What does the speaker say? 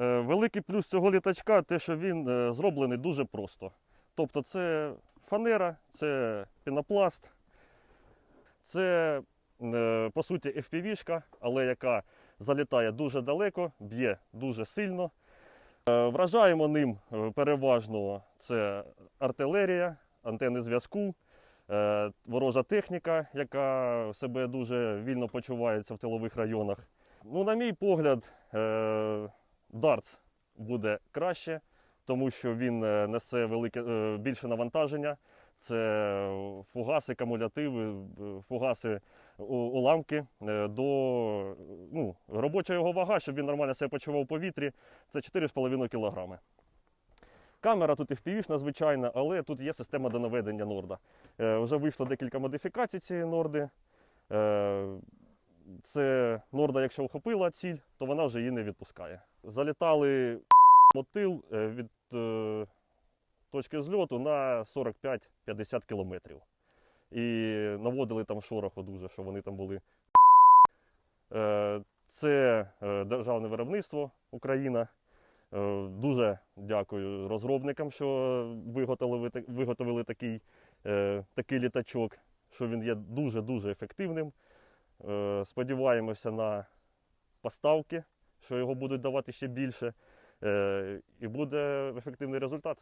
Великий плюс цього літачка те, що він е, зроблений дуже просто. Тобто це фанера, це пінопласт, це е, по суті FPV-шка, але яка залітає дуже далеко, б'є дуже сильно. Е, Вражаємо ним е, переважно це артилерія, антени зв'язку, е, ворожа техніка, яка себе дуже вільно почувається в тилових районах. Ну, на мій погляд, е, Дартс буде краще, тому що він е, несе велике, е, більше навантаження. Це фугаси, кумулятиви, е, фугаси, уламки е, до ну, робоча його вага, щоб він нормально себе почував у повітрі, це 4,5 кг. Камера тут і впівішна, звичайна, але тут є система до наведення норда. Е, вже вийшло декілька модифікацій цієї норди. Це норда, якщо вхопила ціль, то вона вже її не відпускає. Залітали мотил е, від е, точки зльоту на 45-50 кілометрів. І наводили там шороху дуже, що вони там були. Е, Це е, державне виробництво Україна. Е, Дуже дякую розробникам, що виготовили, виготовили такий, е, такий літачок, що він є дуже-дуже ефективним. Е, Сподіваємося на поставки, що його будуть давати ще більше, е, і буде ефективний результат.